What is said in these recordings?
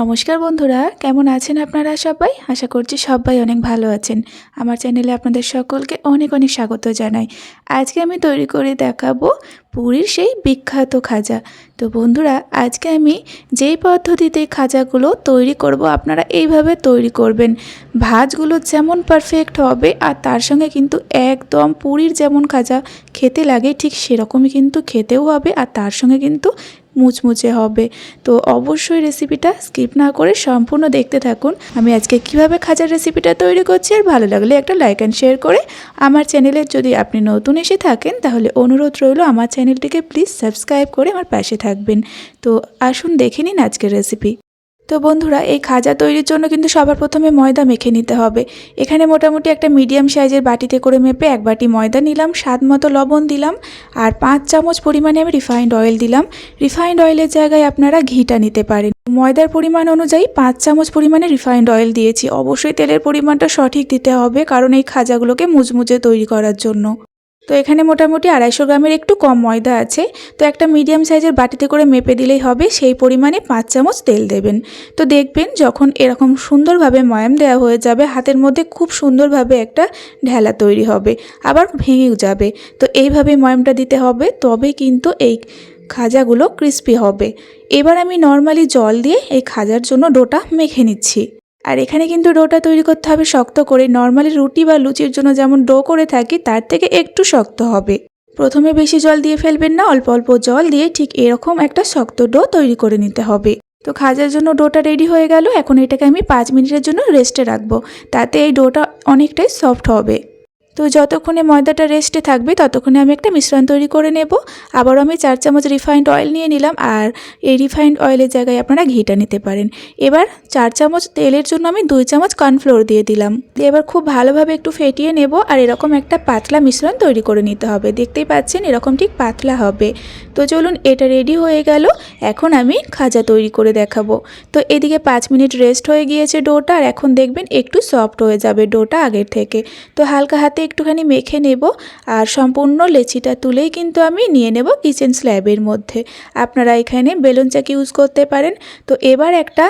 নমস্কার বন্ধুরা, কেমন আছেন আপনারা সবাই? আশা করছি সবাই অনেক ভালো আছেন। আমার চ্যানেলে আপনাদের সকলকে অনেক অনেক স্বাগত জানাই। আজকে আমি তৈরি করে দেখাবো পুরীর সেই বিখ্যাত খাজা। তো বন্ধুরা, আজকে আমি যেই পদ্ধতিতে খাজাগুলো তৈরি করব, আপনারা এইভাবে তৈরি করবেন। ভাজগুলো যেমন পারফেক্ট হবে, আর তার সঙ্গে কিন্তু একদম পুরীর যেমন খাজা খেতে লাগে, ঠিক সেরকমই কিন্তু খেতেও হবে, আর তার সঙ্গে কিন্তু মুচমুচে হবে। তো অবশ্যই রেসিপিটা স্কিপ না করে সম্পূর্ণ দেখতে থাকুন। আমি আজকে কীভাবে খাজার রেসিপিটা তৈরি করছি আর ভালো লাগলে একটা লাইক অ্যান্ড শেয়ার করে আমার চ্যানেলে যদি আপনি নতুন এসে থাকেন, তাহলে অনুরোধ রইল আমার চ্যানেলটিকে প্লিজ সাবস্ক্রাইব করে আমার পাশে থাকবেন। তো আসুন দেখে নিন আজকের রেসিপি তো বন্ধুরা, এই খাজা তৈরির জন্য কিন্তু সবার প্রথমে ময়দা মেখে নিতে হবে। এখানে মোটামুটি একটা মিডিয়াম সাইজের বাটিতে করে মেপে এক বাটি ময়দা নিলাম, স্বাদ মতো লবণ দিলাম, আর পাঁচ চামচ পরিমাণে আমি রিফাইন্ড অয়েল দিলাম। রিফাইন্ড অয়েলের জায়গায় আপনারা ঘিটা নিতে পারেন। ময়দার পরিমাণ অনুযায়ী পাঁচ চামচ পরিমাণে রিফাইন্ড অয়েল দিয়েছি। অবশ্যই তেলের পরিমাণটা সঠিক দিতে হবে, কারণ এই খাজাগুলোকে মুচমুচে তৈরি করার জন্য। তো এখানে মোটামুটি আড়াইশো গ্রামের একটু কম ময়দা আছে। তো একটা মিডিয়াম সাইজের বাটিতে করে মেপে দিলেই হবে, সেই পরিমাণে পাঁচ চামচ তেল দেবেন। তো দেখবেন যখন এরকম সুন্দরভাবে ময়াম দেওয়া হয়ে যাবে, হাতের মধ্যে খুব সুন্দরভাবে একটা ঢেলা তৈরি হবে, আবার ভেঙেও যাবে। তো এইভাবে ময়ামটা দিতে হবে, তবে কিন্তু এই খাজাগুলো ক্রিস্পি হবে। এবার আমি নর্মালি জল দিয়ে এই খাজার জন্য ডোটা মেখে নিচ্ছি। আর এখানে কিন্তু ডোটা তৈরি করতে হবে শক্ত করে। নর্মালি রুটি বা লুচির জন্য যেমন ডো করে থাকি, তার থেকে একটু শক্ত হবে। প্রথমে বেশি জল দিয়ে ফেলবেন না, অল্প অল্প জল দিয়ে ঠিক এরকম একটা শক্ত ডো তৈরি করে নিতে হবে। তো খাজার জন্য ডোটা রেডি হয়ে গেল, এখন এটাকে আমি পাঁচ মিনিটের জন্য রেস্টে রাখব। তাতে এই ডোটা অনেকটাই সফট হবে। তো যতক্ষণে ময়দাটা রেস্টে থাকবে, ততক্ষণে আমি একটা মিশ্রণ তৈরি করে নেব। আবারও আমি চার চামচ রিফাইন্ড অয়েল নিয়ে নিলাম আর এই রিফাইন্ড অয়েলের জায়গায় আপনারা ঘিটা নিতে পারেন। এবার চার চামচ তেলের জন্য আমি দুই চামচ কর্নফ্লোর দিয়ে দিলাম। এবার খুব ভালোভাবে একটু ফেটিয়ে নেব আর এরকম একটা পাতলা মিশ্রণ তৈরি করে নিতে হবে। দেখতেই পাচ্ছেন এরকম ঠিক পাতলা হবে। তো চলুন, এটা রেডি হয়ে গেল। এখন আমি খাজা তৈরি করে দেখাবো। তো এদিকে পাঁচ মিনিট রেস্ট হয়ে গিয়েছে ডোটা আর এখন দেখবেন একটু সফট হয়ে যাবে ডোটা আগের থেকে। তো হালকা হাতে একটুখানি মেখে নেব আর সম্পূর্ণ লেচিটা তুলেই কিন্তু আমি নিয়ে নেব কিচেন স্ল্যাবের মধ্যে। আপনারা এখানে বেলুন চাকি ইউজ করতে পারেন। তো এবার একটা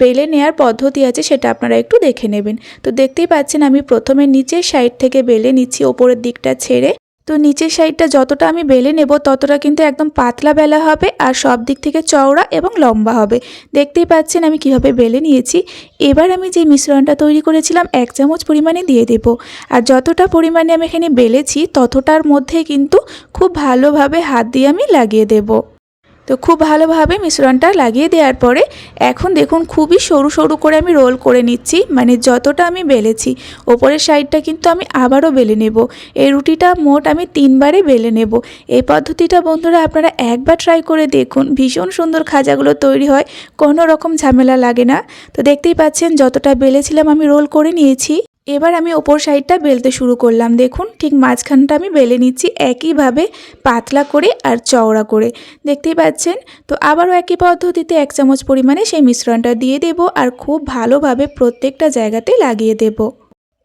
বেলে নেয়ার পদ্ধতি আছে, সেটা আপনারা একটু দেখে নেবেন। তো দেখতেই পাচ্ছেন আমি প্রথমে নিচের সাইড থেকে বেলে নিচ্ছি, ওপরের দিকটা ছেড়ে। তো নিচের সাইডটা যতটা আমি বেলে নেব, ততটা কিন্তু একদম পাতলা বেলা হবে আর সব দিক থেকে চওড়া এবং লম্বা হবে। দেখতেই পাচ্ছেন আমি কীভাবে বেলে নিয়েছি। এবার আমি যে মিশ্রণটা তৈরি করেছিলাম, এক চামচ পরিমাণে দিয়ে দেব। আর যতটা পরিমাণে আমি এখানে বেলেছি, ততটার মধ্যে কিন্তু খুব ভালোভাবে হাত দিয়ে আমি লাগিয়ে দেবো। তো খুব ভালোভাবে মিশ্রণটা লাগিয়ে দেওয়ার পরে এখন দেখুন খুবই সরু সরু করে আমি রোল করে নিচ্ছি মানে যতটা আমি বেলেছি, ওপরের সাইডটা কিন্তু আমি আবারও বেলে নেব। এই রুটিটা মোট আমি তিনবারে বেলে নেব। এই পদ্ধতিটা বন্ধুরা আপনারা একবার ট্রাই করে দেখুন, ভীষণ সুন্দর খাজাগুলো তৈরি হয়, কোনো রকম ঝামেলা লাগে না। তো দেখতেই পাচ্ছেন, যতটা বেলেছিলাম আমি রোল করে নিয়েছি। এবার আমি ওপর সাইডটা বেলতে শুরু করলাম, দেখুন। ঠিক মাঝখানটা আমি বেলে নিচ্ছি একইভাবে পাতলা করে আর চওড়া করে। দেখতেই পাচ্ছেন? তো আবারও একই পদ্ধতিতে এক চামচ পরিমাণে সেই মিশ্রণটা দিয়ে দেব আর খুব ভালোভাবে প্রত্যেকটা জায়গাতে লাগিয়ে দেব।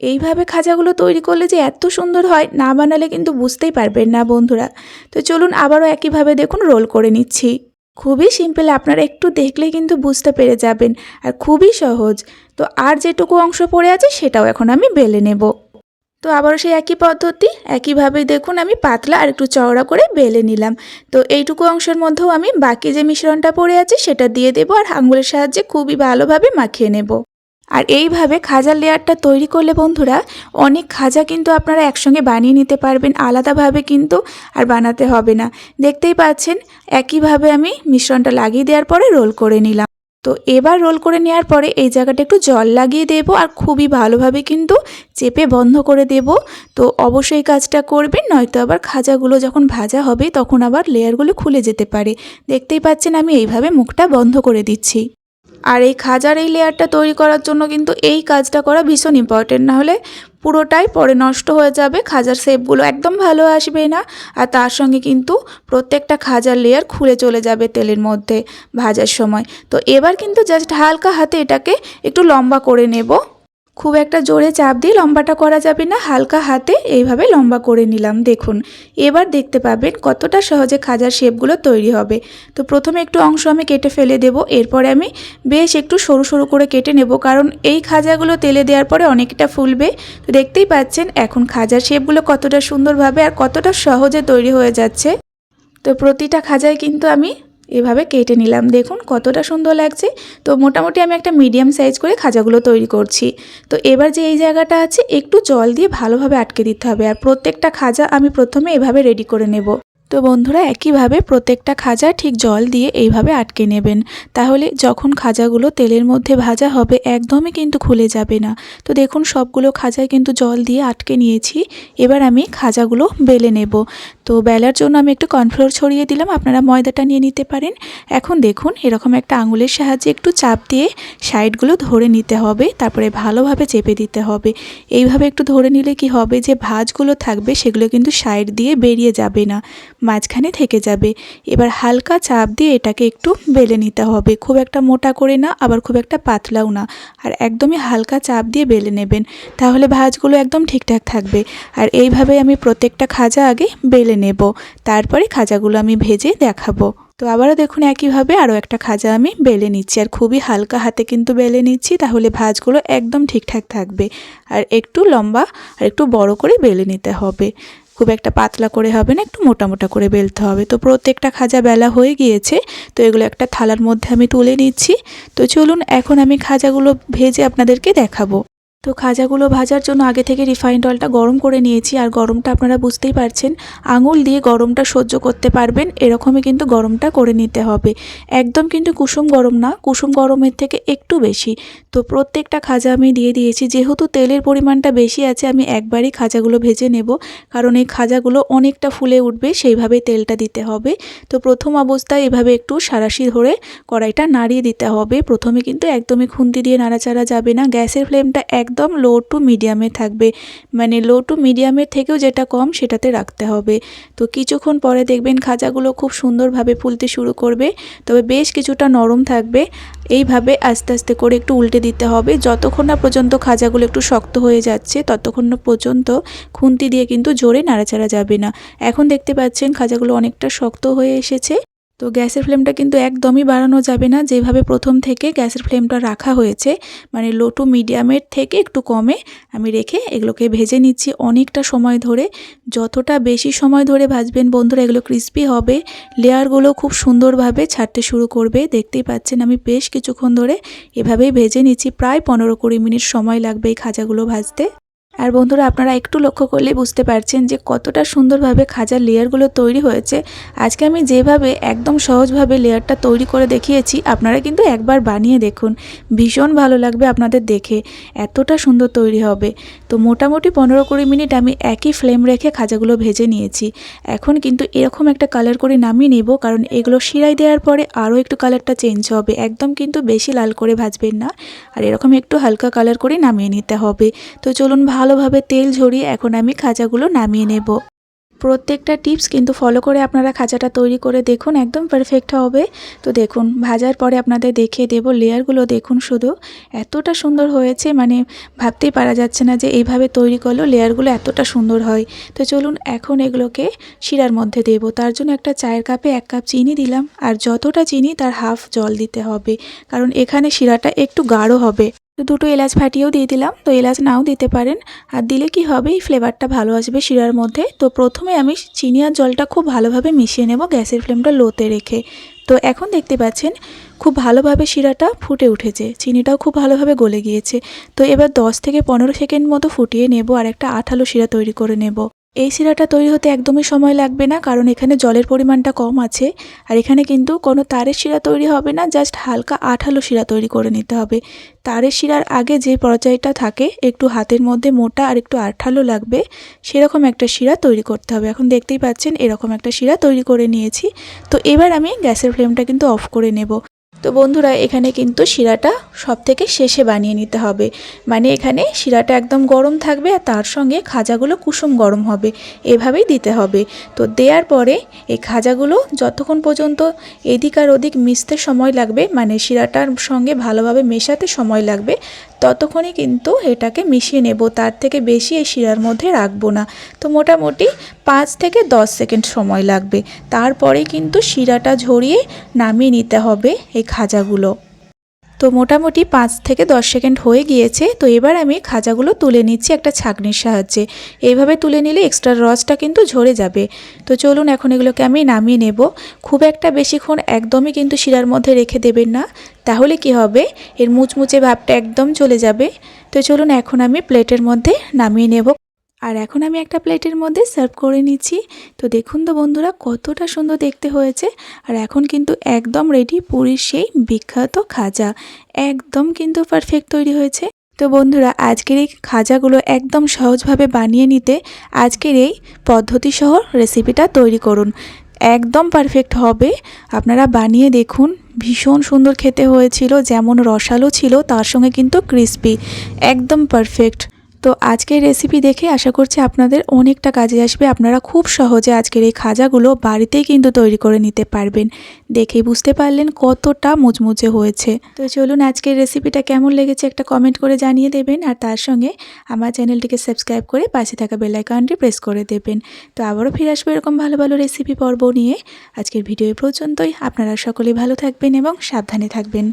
এইভাবে খাজাগুলো তৈরি করলে যে এত সুন্দর হয়, না বানালে কিন্তু বুঝতেই পারবেন না বন্ধুরা। তো চলুন আবারও একইভাবে দেখুন, রোল করে নিচ্ছি। খুবই সিম্পল, আপনারা একটু দেখলে কিন্তু বুঝতে পেরে যাবেন আর খুবই সহজ। তো আর যেটুকু অংশ পড়ে আছে সেটাও এখন আমি বেলে নেব। তো আবারও সেই একই পদ্ধতি, একইভাবে দেখুন আমি পাতলা আর একটু চওড়া করে বেলে নিলাম। তো এইটুকু অংশের মধ্যেও আমি বাকি যে মিশ্রণটা পড়ে আছে সেটা দিয়ে দেবো আর আঙুলের সাহায্যে খুবই ভালোভাবে মাখিয়ে নেব। আর এইভাবে খাজার লেয়ারটা তৈরি করলে বন্ধুরা, অনেক খাজা কিন্তু আপনারা একসঙ্গে বানিয়ে নিতে পারবেন, আলাদাভাবে কিন্তু আর বানাতে হবে না। দেখতেই পাচ্ছেন, একইভাবে আমি মিশ্রণটা লাগিয়ে দেওয়ার পরে রোল করে নিলাম। তো এবার রোল করে নেওয়ার পরে এই জায়গাটা একটু জল লাগিয়ে দেব আর খুবই ভালোভাবে কিন্তু চেপে বন্ধ করে দেব। তো অবশ্যই কাজটা করবেন, নয়তো আবার খাজাগুলো যখন ভাজা হবে তখন আবার লেয়ারগুলো খুলে যেতে পারে। দেখতেই পাচ্ছেন আমি এইভাবে মুখটা বন্ধ করে দিচ্ছি। আর এই খাজার এই লেয়ারটা তৈরি করার জন্য কিন্তু এই কাজটা করা ভীষণ ইম্পর্টেন্ট না হলে পুরোটাই পরে নষ্ট হয়ে যাবে, খাজার শেপগুলো একদম ভালো আসবে না। আর তার সঙ্গে কিন্তু প্রত্যেকটা খাজার লেয়ার খুলে চলে যাবে তেলের মধ্যে ভাজার সময়। তো এবার কিন্তু জাস্ট হালকা হাতে এটাকে একটু লম্বা করে নেব। খুব একটা জোরে চাপ দিয়ে লম্বাটা করা যাবে না, হালকা হাতে এইভাবে লম্বা করে নিলাম, দেখুন। এবার দেখতে পাবেন কতটা সহজে খাজার শেপগুলো তৈরি হবে। তো প্রথমে একটু অংশ আমি কেটে ফেলে দেব, এরপরে আমি বেশ একটু সরু সরু করে কেটে নেব, কারণ এই খাজাগুলো তেলে দেওয়ার পরে অনেকটা ফুলবে। দেখতেই পাচ্ছেন এখন খাজার শেপগুলো কতটা সুন্দরভাবে আর কতটা সহজে তৈরি হয়ে যাচ্ছে। তো প্রতিটা খাজায় কিন্তু আমি এভাবে কেটে নিলাম। দেখুন কতটা সুন্দর লাগছে। তো মোটামুটি আমি একটা মিডিয়াম সাইজ করে খাজাগুলো তৈরি করছি। তো এবার যে এই জায়গাটা আছে, একটু জল দিয়ে ভালোভাবে আটকে দিতে হবে। আর প্রত্যেকটা খাজা আমি প্রথমে এভাবে রেডি করে নেব। তো বন্ধুরা একইভাবে প্রত্যেকটা খাজা ঠিক জল দিয়ে এইভাবে আটকে নেবেন। তাহলে যখন খাজাগুলো তেলের মধ্যে ভাজা হবে, একদমই কিন্তু খুলে যাবে না। তো দেখুন, সবগুলো খাজায় কিন্তু জল দিয়ে আটকে নিয়েছি। এবার আমি খাজাগুলো বেলে নেব। তো বেলার জন্য আমি একটু কর্নফ্লোর ছড়িয়ে দিলাম, আপনারা ময়দাটা নিয়ে নিতে পারেন। এখন দেখুন, এরকম একটা আঙুলের সাহায্যে একটু চাপ দিয়ে সাইডগুলো ধরে নিতে হবে, তারপরে ভালোভাবে চেপে দিতে হবে। এইভাবে একটু ধরে নিলে কি হবে, যে ভাজগুলো থাকবে, সেগুলো কিন্তু সাইড দিয়ে বেরিয়ে যাবে না। মাঝখানে থেকে যাবে। এবার হালকা চাপ দিয়ে এটাকে একটু বেলে নিতে হবে। খুব একটা মোটা করে না, আবার খুব একটা পাতলাও না। আর একদমই হালকা চাপ দিয়ে বেলে নেবেন। তাহলে ভাজগুলো একদম ঠিকঠাক থাকবে। আর এইভাবে আমি প্রত্যেকটা খাজা আগে বেলে নেব। তারপরে খাজাগুলো আমি ভেজে দেখাবো। তো আবারও দেখুন একইভাবে আরও একটা খাজা আমি বেলে নিচ্ছি। আর খুবই হালকা হাতে কিন্তু বেলে নিচ্ছি, তাহলে ভাজগুলো একদম ঠিকঠাক থাকবে। আর একটু লম্বা আর একটু বড় করে বেলে নিতে হবে। খুব একটা পাতলা করে হবে না, একটু মোটা মোটা করে বেলতে হবে। তো প্রত্যেকটা খাজা বেলা হয়ে গিয়েছে, তো এগুলো একটা থালার মধ্যে আমি তুলে নিচ্ছি। তো চলুন, এখন আমি খাজাগুলো ভেজে আপনাদেরকে দেখাবো। তো খাজাগুলো ভাজার জন্য আগে থেকে রিফাইন্ড অয়েলটা গরম করে নিয়েছি। আর গরমটা আপনারা বুঝতেই পারছেন, আঙুল দিয়ে গরমটা সহ্য করতে পারবেন, এরকমই কিন্তু গরমটা করে নিতে হবে। একদম কিন্তু কুসুম গরম না, কুসুম গরমের থেকে একটু বেশি। তো প্রত্যেকটা খাজা আমি দিয়ে দিয়েছি, যেহেতু তেলের পরিমাণটা বেশি আছে, আমি একবারই খাজাগুলো ভেজে নেব। কারণ এই খাজাগুলো অনেকটা ফুলে উঠবে সেইভাবে তেলটা দিতে হবে। তো প্রথম অবস্থায় এভাবে একটু সারাশি ধরে কড়াইটা নাড়িয়ে দিতে হবে। প্রথমে কিন্তু একদমই খুন্তি দিয়ে নাড়াচাড়া যাবে না। গ্যাসের ফ্লেমটা একদম লো টু মিডিয়ামে থাকবে। মানে লো টু মিডিয়ামের থেকেও যেটা কম সেটাতে রাখতে হবে। তো কিছুক্ষণ পরে দেখবেন খাজাগুলো খুব সুন্দরভাবে ফুলতে শুরু করবে। তবে বেশ কিছুটা নরম থাকবে। এইভাবে আস্তে আস্তে করে একটু উল্টে দিতে হবে। যতক্ষণ না পর্যন্ত খাজাগুলো একটু শক্ত হয়ে যাচ্ছে, ততক্ষণ পর্যন্ত খুন্তি দিয়ে কিন্তু জোরে নাড়াচাড়া যাবে না। এখন দেখতে পাচ্ছেন খাজাগুলো অনেকটা শক্ত হয়ে এসেছে। তো গ্যাসের ফ্লেমটা কিন্তু একদমই বাড়ানো যাবে না। যেভাবে প্রথম থেকে গ্যাসের ফ্লেমটা রাখা হয়েছে মানে লো টু মিডিয়ামের থেকে একটু কমে আমি রেখে এগুলোকে ভেজে নিচ্ছি অনেকটা সময় ধরে। যতটা বেশি সময় ধরে ভাজবেন বন্ধুরা, এগুলো ক্রিস্পি হবে। লেয়ারগুলো খুব সুন্দরভাবে ছাড়তে শুরু করবে। দেখতেই পাচ্ছেন আমি বেশ কিছুক্ষণ ধরে এভাবেই ভেজে নিচ্ছি। প্রায় পনেরো কুড়ি মিনিট সময় লাগবে এই খাজাগুলো ভাজতে। আর বন্ধুরা, আপনারা একটু লক্ষ্য করলেই বুঝতে পারছেন যে কতটা সুন্দরভাবে খাজার লেয়ারগুলো তৈরি হয়েছে। আজকে আমি যেভাবে একদম সহজভাবে লেয়ারটা তৈরি করে দেখিয়েছি, আপনারা কিন্তু একবার বানিয়ে দেখুন। ভীষণ ভালো লাগবে আপনাদের দেখে, এতটা সুন্দর তৈরি হবে। তো মোটামুটি পনেরো কুড়ি মিনিট আমি একই ফ্লেম রেখে খাজাগুলো ভেজে নিয়েছি। এখন কিন্তু এরকম একটা কালার করে নামিয়ে নেব, কারণ এগুলো শিরাই দেওয়ার পরে আরও একটু কালারটা চেঞ্জ হবে। একদম কিন্তু বেশি লাল করে ভাজবেন না, আর এরকম একটু হালকা কালার করে নামিয়ে নিতে হবে। তো চলুন ভালোভাবে তেল ঝরিয়ে এখন আমি খাজাগুলো নামিয়ে নেব। প্রত্যেকটা টিপস কিন্তু ফলো করে আপনারা খাঁচাটা তৈরি করে দেখুন, একদম পারফেক্ট হবে। তো দেখুন, ভাজার পরে আপনাদের দেখিয়ে দেব লেয়ারগুলো, দেখুন শুধু এতটা সুন্দর হয়েছে মানে ভাবতেই পারা যাচ্ছে না যে এইভাবে তৈরি করলেও লেয়ারগুলো এতটা সুন্দর হয়। তো চলুন এখন এগুলোকে শিরার মধ্যে দেব। তার জন্য একটা চায়ের কাপে এক কাপ চিনি দিলাম, আর যতটা চিনি তার হাফ জল দিতে হবে, কারণ এখানে শিরাটা একটু গাঢ় হবে। তো দুটো এলাচ ফাটিয়েও দিয়ে দিলাম। তো এলাচ নাও দিতে পারেন। আর দিলে কি হবে? এই ফ্লেভারটা ভালো আসবে শিরার মধ্যে। তো প্রথমে আমি চিনি আর জলটা খুব ভালোভাবে মিশিয়ে নেব গ্যাসের ফ্লেমটা লোতে রেখে। তো এখন দেখতে পাচ্ছেন খুব ভালোভাবে শিরাটা ফুটে উঠেছে। চিনিটাও খুব ভালোভাবে গলে গিয়েছে। তো এবার 10 থেকে পনেরো সেকেন্ড মতো ফুটিয়ে নেব আর একটা আঠালো শিরা তৈরি করে নেব। এই শিরাটা তৈরি হতে একদমই সময় লাগবে না, কারণ এখানে জলের পরিমাণটা কম আছে। আর এখানে কিন্তু কোনো তারের শিরা তৈরি হবে না, জাস্ট হালকা আঠালো শিরা তৈরি করে নিতে হবে। তারের শিরার আগে যে পর্যায়টা থাকে, একটু হাতের মধ্যে মোটা আর একটু আঠালো লাগবে, সেরকম একটা শিরা তৈরি করতে হবে। এখন দেখতেই পাচ্ছেন, এরকম একটা শিরা তৈরি করে নিয়েছি। তো এবার আমি গ্যাসের ফ্লেমটা কিন্তু অফ করে নেব। তো বন্ধুরা, এখানে কিন্তু শিরাটা সব থেকে শেষে বানিয়ে নিতে হবে। মানে এখানে শিরাটা একদম গরম থাকবে আর তার সঙ্গে খাজাগুলো কুসুম গরম হবে, এভাবেই দিতে হবে। তো দেওয়ার পরে এই খাজাগুলো যতক্ষণ পর্যন্ত এদিক আর ওদিক মিশতে সময় লাগবে মানে শিরাটার সঙ্গে ভালোভাবে মেশাতে সময় লাগবে ততক্ষণই কিন্তু এটাকে মিশিয়ে নেব। তার থেকে বেশি এই শিরার মধ্যে রাখব না। তো মোটামুটি পাঁচ থেকে দশ সেকেন্ড সময় লাগবে। তারপরে কিন্তু শিরাটা ঝরিয়ে নামিয়ে নিতে হবে এই খাজাগুলো। তো মোটামুটি পাঁচ থেকে দশ সেকেন্ড হয়ে গিয়েছে, তো এবার আমি খাজাগুলো তুলে নিচ্ছি একটা ছাঁকনির সাহায্যে। এইভাবে তুলে নিলে এক্সট্রা রসটা কিন্তু ঝরে যাবে। তো চলুন এখন এগুলোকে আমি নামিয়ে নেব। খুব একটা বেশিক্ষণ একদমই কিন্তু শিরার মধ্যে রেখে দেবেন না। তাহলে কি হবে? এর মুচমুচে ভাবটা একদম চলে যাবে। তো চলুন এখন আমি প্লেটের মধ্যে নামিয়ে নেব। আর এখন আমি একটা প্লেটের মধ্যে সার্ভ করে নিচ্ছি। তো দেখুন তো বন্ধুরা, কতটা সুন্দর দেখতে হয়েছে। আর এখন কিন্তু একদম রেডি পুরীর সেই বিখ্যাত খাজা। একদম কিন্তু পারফেক্ট তৈরি হয়েছে। তো বন্ধুরা, আজকের এই খাজাগুলো একদম সহজভাবে বানিয়ে নিতে আজকের এই পদ্ধতি সহ রেসিপিটা তৈরি করুন। একদম পারফেক্ট হবে। আপনারা বানিয়ে দেখুন, ভীষণ সুন্দর খেতে হয়েছিল, যেমন রসালো ছিল, তার সঙ্গে কিন্তু ক্রিস্পি একদম পারফেক্ট তো আজকের রেসিপি দেখে আশা করছি আপনাদের অনেকটা কাজে আসবে। আপনারা খুব সহজে আজকের এই খাজাগুলো বাড়িতেই কিন্তু তৈরি করে নিতে পারবেন। দেখেই বুঝতে পারলেন কতটা মুচমুচে হয়েছে। তো চলুন আজকের রেসিপিটা কেমন লেগেছে একটা কমেন্ট করে জানিয়ে দেবেন। আর তার সঙ্গে আমার চ্যানেলটিকে সাবস্ক্রাইব করে পাশে থাকা বেল আইকনটি প্রেস করে দেবেন। তো আবারও ফিরে আসব এরকম ভালো ভালো রেসিপি পর্ব নিয়ে। আজকের ভিডিও পর্যন্তই। আপনারা সকলেই ভালো থাকবেন এবং সাবধানে থাকবেন।